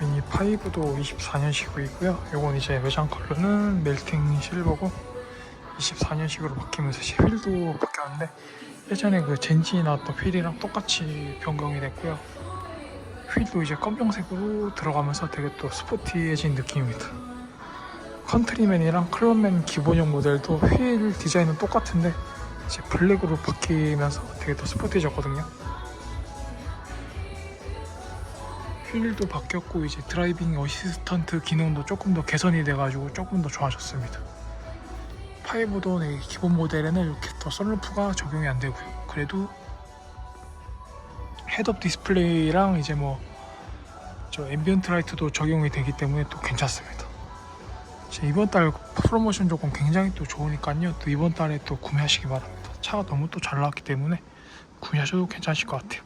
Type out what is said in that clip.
미니 5도 24년식이고요. 요건 이제 외장 컬러는 멜팅 실버고 24년식으로 바뀌면서 이제 휠도 바뀌었는데 예전에 그 젠지에 나왔던 휠이랑 똑같이 변경이 됐고요. 휠도 이제 검정색으로 들어가면서 되게 또 스포티해진 느낌입니다. 컨트리맨이랑 클럽맨 기본형 모델도 휠 디자인은 똑같은데 이제 블랙으로 바뀌면서 되게 더 스포티해졌거든요. 휠도 바뀌었고 이제 드라이빙 어시스턴트 기능도 조금 더 개선이 돼가지고 조금 더 좋아졌습니다. 5도 기본 모델에는 이렇게 더 썬루프가 적용이 안 되고요. 그래도 헤드업 디스플레이랑 이제 뭐 저 앰비언트 라이트도 적용이 되기 때문에 또 괜찮습니다. 자, 이번 달 프로모션 조건 굉장히 또 좋으니까요. 또 이번 달에 또 구매하시기 바랍니다. 차가 너무 또 잘 나왔기 때문에 구매하셔도 괜찮으실 것 같아요.